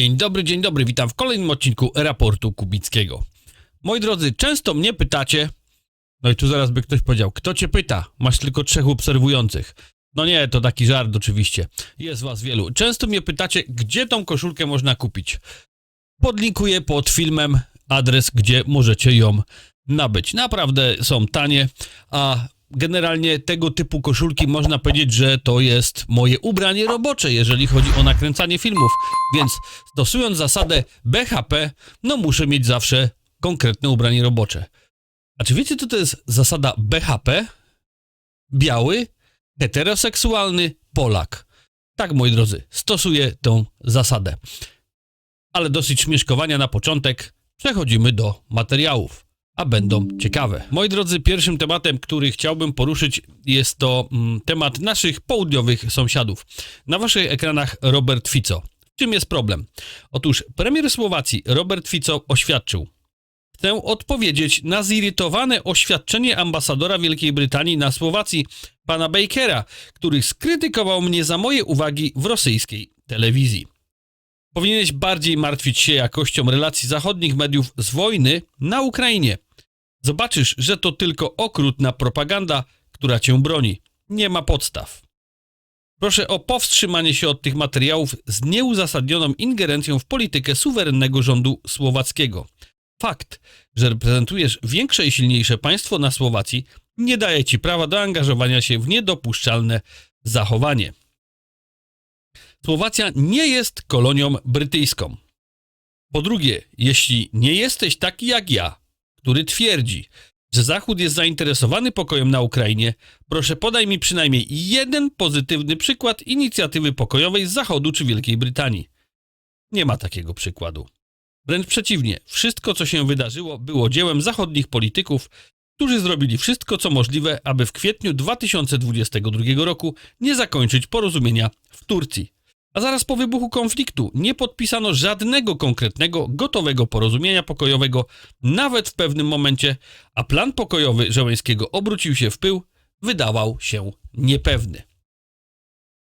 Dzień dobry, dzień dobry, witam w kolejnym odcinku raportu Kubickiego. Moi drodzy, często mnie pytacie, no i tu zaraz by ktoś powiedział, kto cię pyta? Masz tylko trzech obserwujących. No nie, to taki żart oczywiście. Jest was wielu. Często mnie pytacie, gdzie tą koszulkę można kupić. Podlinkuję pod filmem adres, gdzie możecie ją nabyć. Naprawdę są tanie, a generalnie tego typu koszulki można powiedzieć, że to jest moje ubranie robocze, jeżeli chodzi o nakręcanie filmów. Więc stosując zasadę BHP, no muszę mieć zawsze konkretne ubranie robocze. A czy wiecie, co to jest zasada BHP? Biały, heteroseksualny Polak. Tak, moi drodzy, stosuję tą zasadę. Ale dosyć śmieszkowania na początek. Przechodzimy do materiałów a będą ciekawe. Moi drodzy, pierwszym tematem, który chciałbym poruszyć, jest to mm, temat naszych południowych sąsiadów. Na waszych ekranach Robert Fico. Czym jest problem? Otóż premier Słowacji Robert Fico oświadczył, Chcę odpowiedzieć na zirytowane oświadczenie ambasadora Wielkiej Brytanii na Słowacji, pana Bakera, który skrytykował mnie za moje uwagi w rosyjskiej telewizji. Powinieneś bardziej martwić się jakością relacji zachodnich mediów z wojny na Ukrainie. Zobaczysz, że to tylko okrutna propaganda, która cię broni. Nie ma podstaw. Proszę o powstrzymanie się od tych materiałów z nieuzasadnioną ingerencją w politykę suwerennego rządu słowackiego. Fakt, że reprezentujesz większe i silniejsze państwo na Słowacji, nie daje ci prawa do angażowania się w niedopuszczalne zachowanie. Słowacja nie jest kolonią brytyjską. Po drugie, jeśli nie jesteś taki jak ja, który twierdzi, że Zachód jest zainteresowany pokojem na Ukrainie, proszę podaj mi przynajmniej jeden pozytywny przykład inicjatywy pokojowej z Zachodu czy Wielkiej Brytanii. Nie ma takiego przykładu. Wręcz przeciwnie, wszystko co się wydarzyło było dziełem zachodnich polityków, którzy zrobili wszystko co możliwe, aby w kwietniu 2022 roku nie zakończyć porozumienia w Turcji. A zaraz po wybuchu konfliktu nie podpisano żadnego konkretnego, gotowego porozumienia pokojowego, nawet w pewnym momencie, a plan pokojowy Żeleńskiego obrócił się w pył, wydawał się niepewny.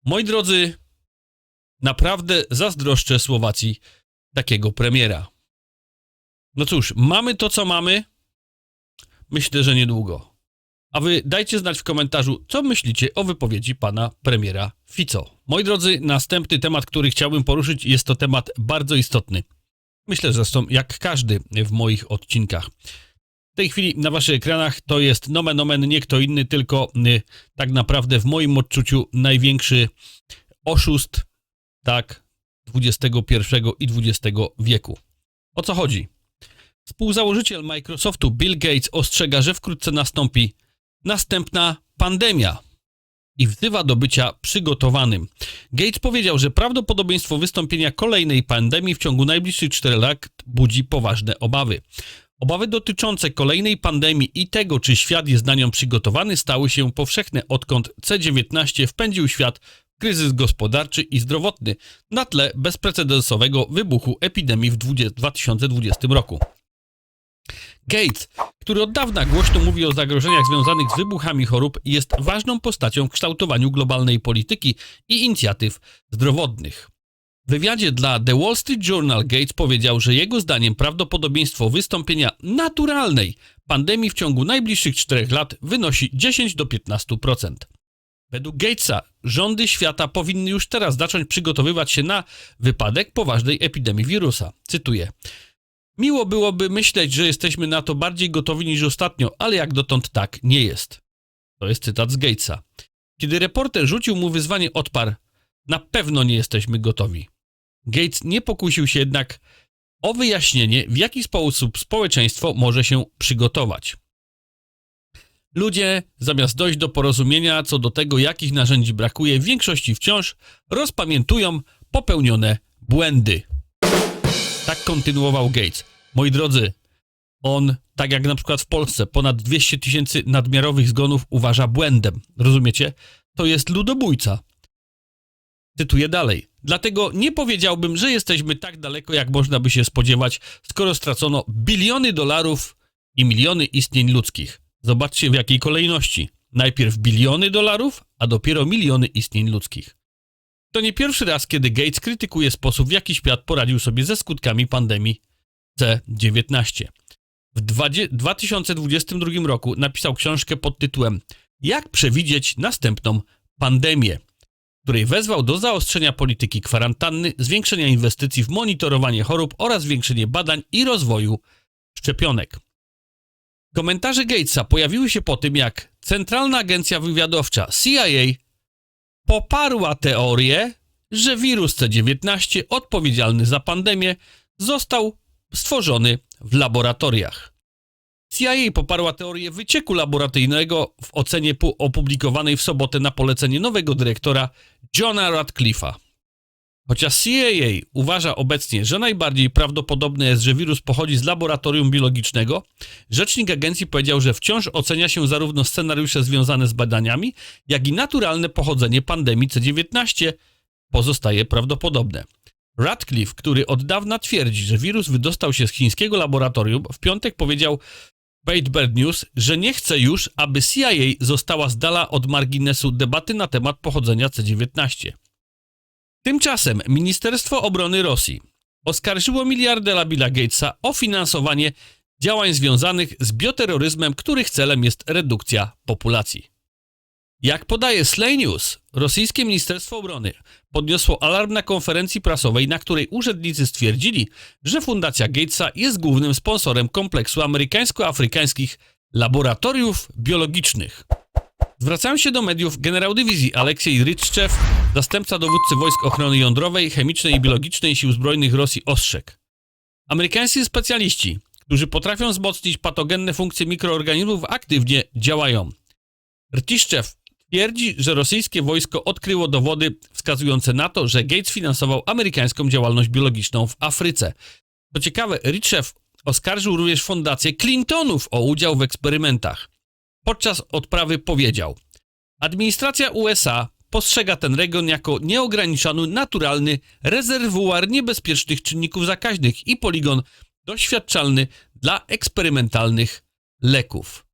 Moi drodzy, naprawdę zazdroszczę Słowacji takiego premiera. No cóż, mamy to, co mamy. Myślę, że niedługo. A wy dajcie znać w komentarzu, co myślicie o wypowiedzi pana premiera Fico. Moi drodzy, następny temat, który chciałbym poruszyć, jest to temat bardzo istotny. Myślę zresztą, jak każdy w moich odcinkach. W tej chwili na waszych ekranach to jest nomen omen nie kto inny, tylko y, tak naprawdę w moim odczuciu największy oszust, tak, XXI i XX wieku. O co chodzi? Współzałożyciel Microsoftu Bill Gates ostrzega, że wkrótce nastąpi następna pandemia i wzywa do bycia przygotowanym. Gates powiedział, że prawdopodobieństwo wystąpienia kolejnej pandemii w ciągu najbliższych 4 lat budzi poważne obawy. Obawy dotyczące kolejnej pandemii i tego, czy świat jest na nią przygotowany, stały się powszechne, odkąd C-19 wpędził świat w kryzys gospodarczy i zdrowotny na tle bezprecedensowego wybuchu epidemii w 2020 roku. Gates, który od dawna głośno mówi o zagrożeniach związanych z wybuchami chorób, jest ważną postacią w kształtowaniu globalnej polityki i inicjatyw zdrowotnych. W wywiadzie dla The Wall Street Journal Gates powiedział, że jego zdaniem prawdopodobieństwo wystąpienia naturalnej pandemii w ciągu najbliższych 4 lat wynosi 10 do 15%. Według Gatesa rządy świata powinny już teraz zacząć przygotowywać się na wypadek poważnej epidemii wirusa. Cytuję: Miło byłoby myśleć, że jesteśmy na to bardziej gotowi niż ostatnio, ale jak dotąd tak nie jest. To jest cytat z Gatesa. Kiedy reporter rzucił mu wyzwanie, odparł: Na pewno nie jesteśmy gotowi. Gates nie pokusił się jednak o wyjaśnienie, w jaki sposób społeczeństwo może się przygotować. Ludzie, zamiast dojść do porozumienia co do tego, jakich narzędzi brakuje, w większości wciąż rozpamiętują popełnione błędy. Kontynuował Gates. Moi drodzy, on, tak jak na przykład w Polsce, ponad 200 tysięcy nadmiarowych zgonów uważa błędem. Rozumiecie? To jest ludobójca. Cytuję dalej. Dlatego nie powiedziałbym, że jesteśmy tak daleko, jak można by się spodziewać, skoro stracono biliony dolarów i miliony istnień ludzkich. Zobaczcie w jakiej kolejności. Najpierw biliony dolarów, a dopiero miliony istnień ludzkich. To nie pierwszy raz, kiedy Gates krytykuje sposób, w jaki świat poradził sobie ze skutkami pandemii C-19. W 20 2022 roku napisał książkę pod tytułem Jak przewidzieć następną pandemię, której wezwał do zaostrzenia polityki kwarantanny, zwiększenia inwestycji w monitorowanie chorób oraz zwiększenie badań i rozwoju szczepionek. Komentarze Gatesa pojawiły się po tym, jak Centralna Agencja Wywiadowcza CIA poparła teorię, że wirus C19 odpowiedzialny za pandemię został stworzony w laboratoriach. CIA poparła teorię wycieku laboratoryjnego w ocenie opublikowanej w sobotę na polecenie nowego dyrektora Johna Radcliffe'a. Chociaż CIA uważa obecnie, że najbardziej prawdopodobne jest, że wirus pochodzi z laboratorium biologicznego, rzecznik agencji powiedział, że wciąż ocenia się zarówno scenariusze związane z badaniami, jak i naturalne pochodzenie pandemii C19 pozostaje prawdopodobne. Radcliffe, który od dawna twierdzi, że wirus wydostał się z chińskiego laboratorium, w piątek powiedział Bait Bird News, że nie chce już, aby CIA została z dala od marginesu debaty na temat pochodzenia C19. Tymczasem Ministerstwo Obrony Rosji oskarżyło miliardera Billa Gatesa o finansowanie działań związanych z bioterroryzmem, których celem jest redukcja populacji. Jak podaje Slay News, rosyjskie Ministerstwo Obrony podniosło alarm na konferencji prasowej, na której urzędnicy stwierdzili, że Fundacja Gatesa jest głównym sponsorem kompleksu amerykańsko-afrykańskich laboratoriów biologicznych. Zwracałem się do mediów generał dywizji Aleksiej Ryczczew, zastępca dowódcy Wojsk Ochrony Jądrowej, Chemicznej i Biologicznej Sił Zbrojnych Rosji ostrzegł. Amerykańscy specjaliści, którzy potrafią wzmocnić patogenne funkcje mikroorganizmów, aktywnie działają. Rciszczew twierdzi, że rosyjskie wojsko odkryło dowody wskazujące na to, że Gates finansował amerykańską działalność biologiczną w Afryce. Co ciekawe, Riczew oskarżył również fundację Clintonów o udział w eksperymentach. Podczas odprawy powiedział: Administracja USA postrzega ten region jako nieograniczony, naturalny rezerwuar niebezpiecznych czynników zakaźnych i poligon doświadczalny dla eksperymentalnych leków.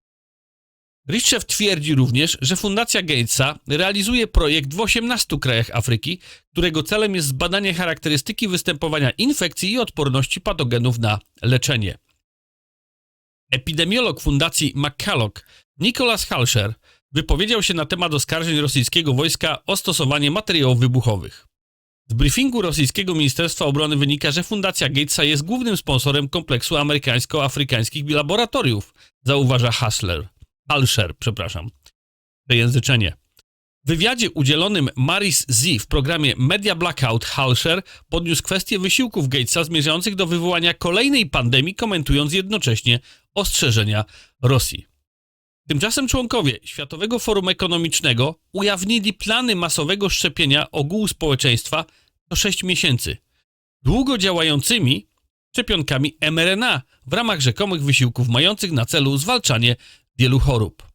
Richev twierdzi również, że Fundacja Gatesa realizuje projekt w 18 krajach Afryki, którego celem jest zbadanie charakterystyki występowania infekcji i odporności patogenów na leczenie. Epidemiolog Fundacji McCulloch Nicholas Halsher wypowiedział się na temat oskarżeń rosyjskiego wojska o stosowanie materiałów wybuchowych. Z briefingu rosyjskiego Ministerstwa Obrony wynika, że Fundacja Gatesa jest głównym sponsorem kompleksu amerykańsko-afrykańskich laboratoriów, zauważa Hasler. Halsher, przepraszam, przejęzyczenie. W wywiadzie udzielonym Maris Z w programie Media Blackout Halsher podniósł kwestię wysiłków Gatesa zmierzających do wywołania kolejnej pandemii, komentując jednocześnie ostrzeżenia Rosji. Tymczasem członkowie Światowego Forum Ekonomicznego ujawnili plany masowego szczepienia ogółu społeczeństwa co 6 miesięcy. Długo działającymi szczepionkami mRNA w ramach rzekomych wysiłków mających na celu zwalczanie wielu chorób.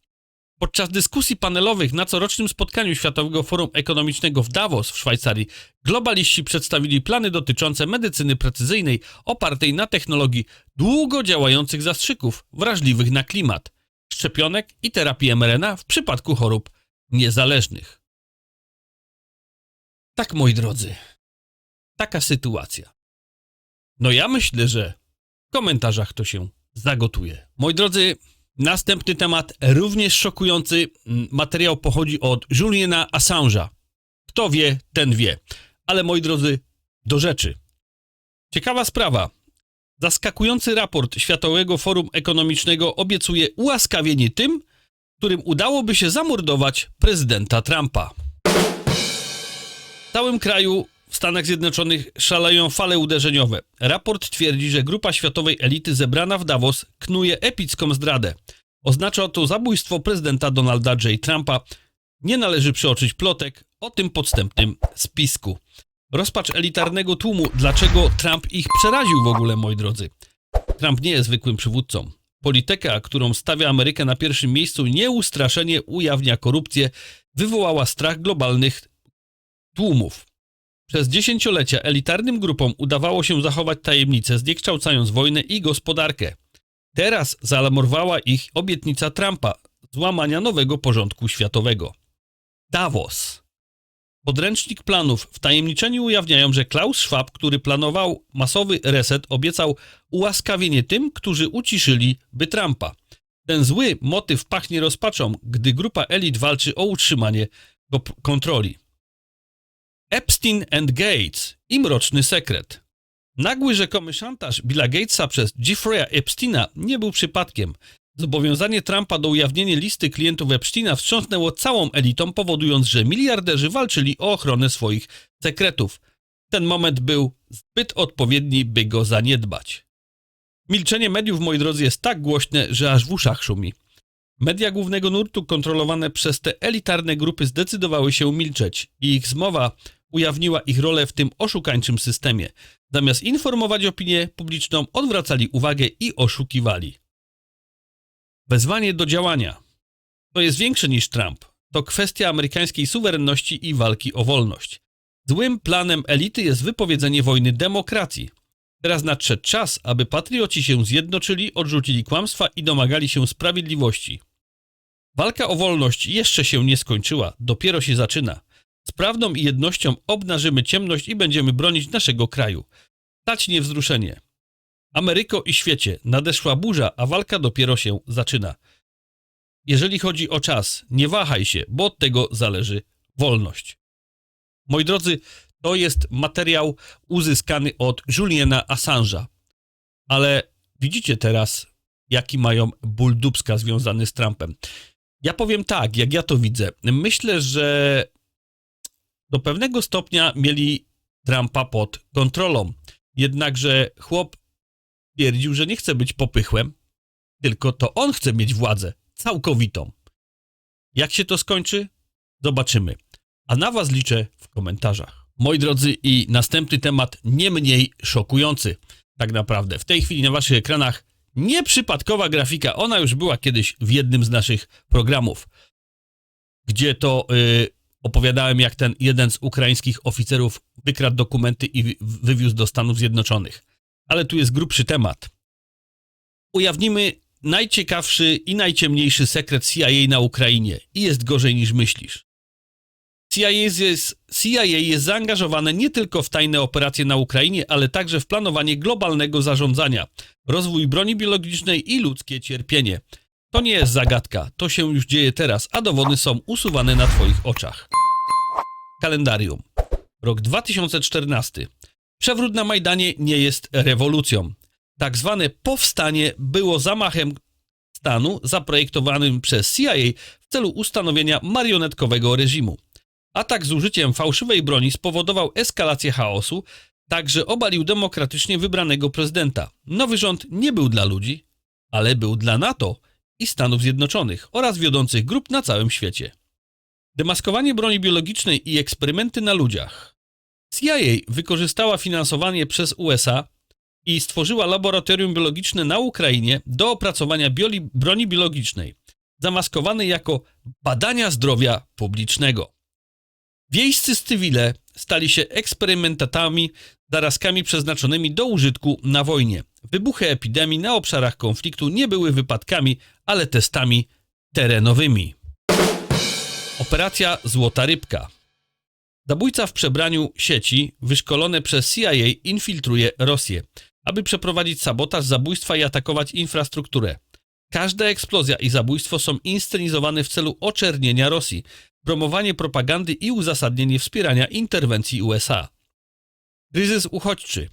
Podczas dyskusji panelowych na corocznym spotkaniu Światowego Forum Ekonomicznego w Davos w Szwajcarii globaliści przedstawili plany dotyczące medycyny precyzyjnej opartej na technologii długo działających zastrzyków wrażliwych na klimat, szczepionek i terapii mRNA w przypadku chorób niezależnych. Tak, moi drodzy, taka sytuacja. No ja myślę, że w komentarzach to się zagotuje. Moi drodzy, Następny temat, również szokujący. Mm, materiał pochodzi od Juliana Assange'a. Kto wie, ten wie. Ale moi drodzy, do rzeczy. Ciekawa sprawa. Zaskakujący raport Światowego Forum Ekonomicznego obiecuje ułaskawienie tym, którym udałoby się zamordować prezydenta Trumpa. W całym kraju w Stanach Zjednoczonych szaleją fale uderzeniowe. Raport twierdzi, że grupa światowej elity zebrana w Davos knuje epicką zdradę. Oznacza to zabójstwo prezydenta Donalda J. Trumpa. Nie należy przeoczyć plotek o tym podstępnym spisku. Rozpacz elitarnego tłumu, dlaczego Trump ich przeraził w ogóle, moi drodzy. Trump nie jest zwykłym przywódcą. Polityka, którą stawia Amerykę na pierwszym miejscu, nieustraszenie ujawnia korupcję, wywołała strach globalnych tłumów. Przez dziesięciolecia elitarnym grupom udawało się zachować tajemnicę, zniekształcając wojnę i gospodarkę. Teraz zaalarmowała ich obietnica Trumpa złamania nowego porządku światowego. Davos. Podręcznik planów wtajemniczeni ujawniają, że Klaus Schwab, który planował masowy reset, obiecał ułaskawienie tym, którzy uciszyliby Trumpa. Ten zły motyw pachnie rozpaczą, gdy grupa elit walczy o utrzymanie kontroli. Epstein and Gates i mroczny sekret. Nagły rzekomy szantaż Billa Gatesa przez Jeffrey'a Epsteina nie był przypadkiem. Zobowiązanie Trumpa do ujawnienia listy klientów Epsteina wstrząsnęło całą elitą, powodując, że miliarderzy walczyli o ochronę swoich sekretów. Ten moment był zbyt odpowiedni, by go zaniedbać. Milczenie mediów, moi drodzy, jest tak głośne, że aż w uszach szumi. Media głównego nurtu kontrolowane przez te elitarne grupy zdecydowały się milczeć i ich zmowa ujawniła ich rolę w tym oszukańczym systemie. Zamiast informować opinię publiczną, odwracali uwagę i oszukiwali. Wezwanie do działania. To jest większe niż Trump. To kwestia amerykańskiej suwerenności i walki o wolność. Złym planem elity jest wypowiedzenie wojny demokracji. Teraz nadszedł czas, aby patrioci się zjednoczyli, odrzucili kłamstwa i domagali się sprawiedliwości. Walka o wolność jeszcze się nie skończyła, dopiero się zaczyna. Z prawdą i jednością obnażymy ciemność i będziemy bronić naszego kraju. Stać niewzruszenie. Ameryko i świecie, nadeszła burza, a walka dopiero się zaczyna. Jeżeli chodzi o czas, nie wahaj się, bo od tego zależy wolność. Moi drodzy, to jest materiał uzyskany od Juliana Assange'a. Ale widzicie teraz, jaki mają ból dubska związany z Trumpem. Ja powiem tak, jak ja to widzę. Myślę, że do pewnego stopnia mieli Trumpa pod kontrolą. Jednakże chłop twierdził, że nie chce być popychłem, tylko to on chce mieć władzę całkowitą. Jak się to skończy? Zobaczymy. A na Was liczę w komentarzach. Moi drodzy, i następny temat nie mniej szokujący. Tak naprawdę, w tej chwili na Waszych ekranach nieprzypadkowa grafika. Ona już była kiedyś w jednym z naszych programów, gdzie to yy, opowiadałem, jak ten jeden z ukraińskich oficerów wykradł dokumenty i wy- wywiózł do Stanów Zjednoczonych. Ale tu jest grubszy temat. Ujawnimy najciekawszy i najciemniejszy sekret CIA na Ukrainie i jest gorzej niż myślisz. CIA jest, CIA jest zaangażowane nie tylko w tajne operacje na Ukrainie, ale także w planowanie globalnego zarządzania, rozwój broni biologicznej i ludzkie cierpienie. To nie jest zagadka, to się już dzieje teraz, a dowody są usuwane na Twoich oczach. Kalendarium. Rok 2014. Przewrót na Majdanie nie jest rewolucją. Tak zwane powstanie było zamachem stanu zaprojektowanym przez CIA w celu ustanowienia marionetkowego reżimu. Atak z użyciem fałszywej broni spowodował eskalację chaosu, także obalił demokratycznie wybranego prezydenta. Nowy rząd nie był dla ludzi, ale był dla NATO i Stanów Zjednoczonych oraz wiodących grup na całym świecie. Demaskowanie broni biologicznej i eksperymenty na ludziach. CIA wykorzystała finansowanie przez USA i stworzyła laboratorium biologiczne na Ukrainie do opracowania bioli- broni biologicznej, zamaskowane jako badania zdrowia publicznego. Wiejscy cywile stali się eksperymentatami, zarazkami przeznaczonymi do użytku na wojnie. Wybuchy epidemii na obszarach konfliktu nie były wypadkami, ale testami terenowymi. Operacja Złota Rybka. Zabójca w przebraniu sieci, wyszkolone przez CIA, infiltruje Rosję, aby przeprowadzić sabotaż zabójstwa i atakować infrastrukturę. Każda eksplozja i zabójstwo są inscenizowane w celu oczernienia Rosji, promowanie propagandy i uzasadnienie wspierania interwencji USA. Kryzys uchodźczy.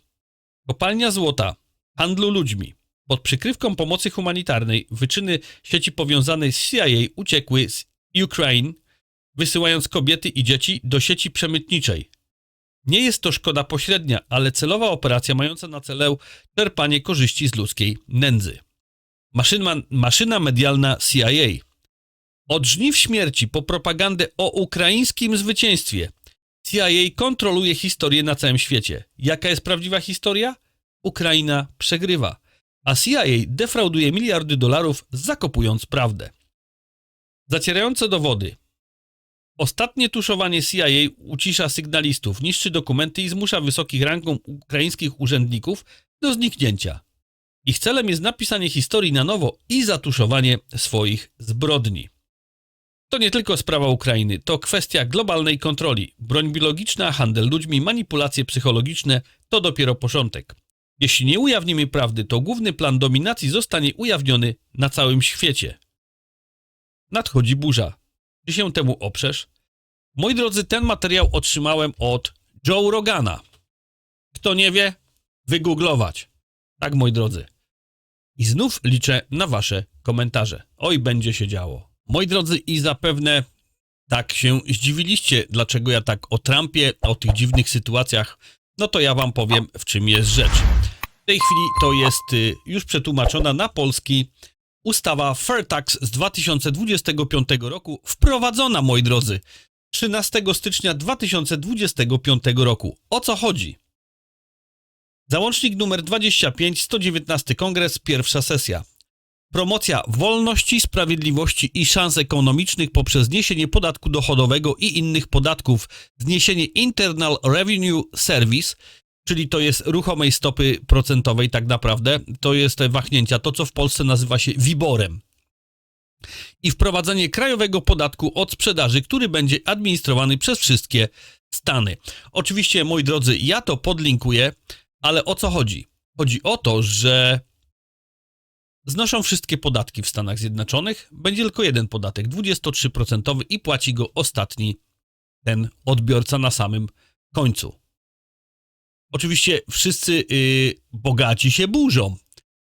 Kopalnia złota, handlu ludźmi. Pod przykrywką pomocy humanitarnej wyczyny sieci powiązanej z CIA uciekły z Ukraine, wysyłając kobiety i dzieci do sieci przemytniczej. Nie jest to szkoda pośrednia, ale celowa operacja mająca na celu czerpanie korzyści z ludzkiej nędzy. Maszyna, maszyna medialna CIA. Od żniw śmierci po propagandę o ukraińskim zwycięstwie CIA kontroluje historię na całym świecie. Jaka jest prawdziwa historia? Ukraina przegrywa, a CIA defrauduje miliardy dolarów, zakopując prawdę. Zacierające dowody. Ostatnie tuszowanie CIA ucisza sygnalistów, niszczy dokumenty i zmusza wysokich rangą ukraińskich urzędników do zniknięcia. Ich celem jest napisanie historii na nowo i zatuszowanie swoich zbrodni. To nie tylko sprawa Ukrainy, to kwestia globalnej kontroli. Broń biologiczna, handel ludźmi, manipulacje psychologiczne to dopiero początek. Jeśli nie ujawnimy prawdy, to główny plan dominacji zostanie ujawniony na całym świecie. Nadchodzi burza. Czy się temu oprzesz? Moi drodzy, ten materiał otrzymałem od Joe Rogana. Kto nie wie, wygooglować. Tak, moi drodzy. I znów liczę na wasze komentarze. Oj, będzie się działo. Moi drodzy, i zapewne tak się zdziwiliście, dlaczego ja tak o Trumpie, o tych dziwnych sytuacjach, no to ja wam powiem, w czym jest rzecz. W tej chwili to jest y, już przetłumaczona na polski ustawa Fair Tax z 2025 roku, wprowadzona, moi drodzy, 13 stycznia 2025 roku. O co chodzi? Załącznik numer 25, 119 Kongres, pierwsza sesja. Promocja wolności, sprawiedliwości i szans ekonomicznych poprzez zniesienie podatku dochodowego i innych podatków, zniesienie Internal Revenue Service, czyli to jest ruchomej stopy procentowej tak naprawdę, to jest te wahnięcia, to co w Polsce nazywa się WIBORem. I wprowadzenie krajowego podatku od sprzedaży, który będzie administrowany przez wszystkie stany. Oczywiście, moi drodzy, ja to podlinkuję, ale o co chodzi? Chodzi o to, że znoszą wszystkie podatki w Stanach Zjednoczonych, będzie tylko jeden podatek, 23% i płaci go ostatni ten odbiorca na samym końcu. Oczywiście wszyscy yy, bogaci się burzą,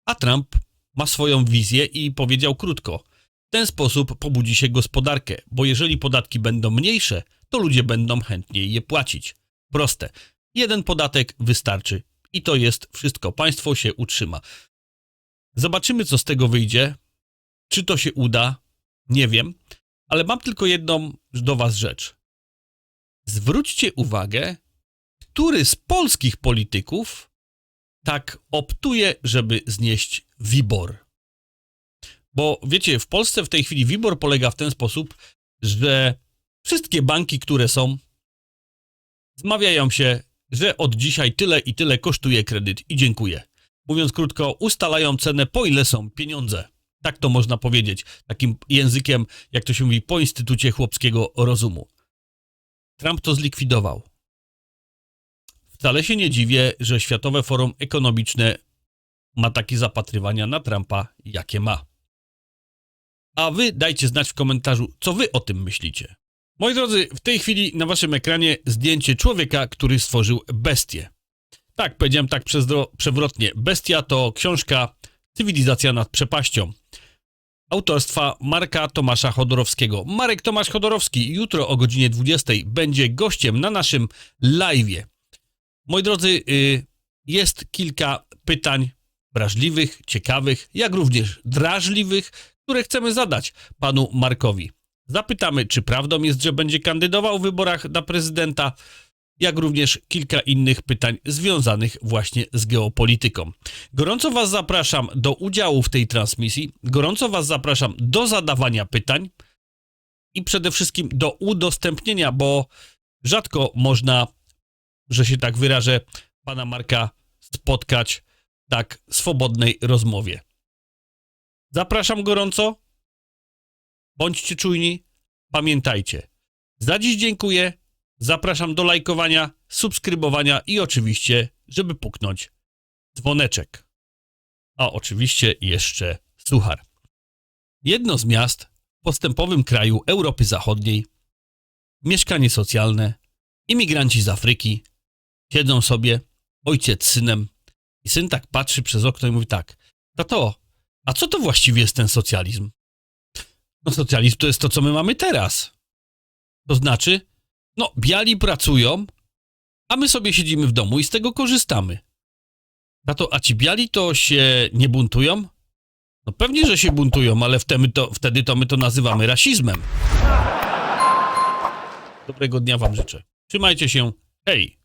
a Trump ma swoją wizję i powiedział krótko: w ten sposób pobudzi się gospodarkę, bo jeżeli podatki będą mniejsze, to ludzie będą chętniej je płacić. Proste. Jeden podatek wystarczy i to jest wszystko. Państwo się utrzyma. Zobaczymy, co z tego wyjdzie. Czy to się uda? Nie wiem, ale mam tylko jedną do Was rzecz. Zwróćcie uwagę, który z polskich polityków tak optuje, żeby znieść WIBOR. Bo wiecie, w Polsce w tej chwili WIBOR polega w ten sposób, że wszystkie banki, które są, zmawiają się, że od dzisiaj tyle i tyle kosztuje kredyt i dziękuję. Mówiąc krótko, ustalają cenę, po ile są pieniądze. Tak to można powiedzieć, takim językiem, jak to się mówi, po Instytucie Chłopskiego Rozumu. Trump to zlikwidował. Wcale się nie dziwię, że Światowe Forum Ekonomiczne ma takie zapatrywania na Trumpa, jakie ma. A wy dajcie znać w komentarzu, co wy o tym myślicie. Moi drodzy, w tej chwili na waszym ekranie zdjęcie człowieka, który stworzył bestię. Tak, powiedziałem tak przewrotnie. Bestia to książka Cywilizacja nad przepaścią. Autorstwa Marka Tomasza Chodorowskiego. Marek Tomasz Chodorowski jutro o godzinie 20 będzie gościem na naszym live'ie. Moi drodzy, y, jest kilka pytań wrażliwych, ciekawych, jak również drażliwych, które chcemy zadać panu Markowi. Zapytamy, czy prawdą jest, że będzie kandydował w wyborach na prezydenta, jak również kilka innych pytań związanych właśnie z geopolityką. Gorąco Was zapraszam do udziału w tej transmisji, gorąco Was zapraszam do zadawania pytań i przede wszystkim do udostępnienia, bo rzadko można, że się tak wyrażę, pana Marka spotkać w tak swobodnej rozmowie. Zapraszam gorąco. Bądźcie czujni. Pamiętajcie. Za dziś dziękuję. Zapraszam do lajkowania, subskrybowania i oczywiście, żeby puknąć dzwoneczek. A oczywiście jeszcze suchar. Jedno z miast w postępowym kraju Europy Zachodniej, mieszkanie socjalne, imigranci z Afryki, siedzą sobie, ojciec z synem i syn tak patrzy przez okno i mówi tak, tato, a co to właściwie jest ten socjalizm? No socjalizm to jest to, co my mamy teraz. To znaczy, no, biali pracują, a my sobie siedzimy w domu i z tego korzystamy. A to, a ci biali to się nie buntują? No pewnie, że się buntują, ale wtedy to, wtedy to my to nazywamy rasizmem. Dobrego dnia wam życzę. Trzymajcie się. Hej!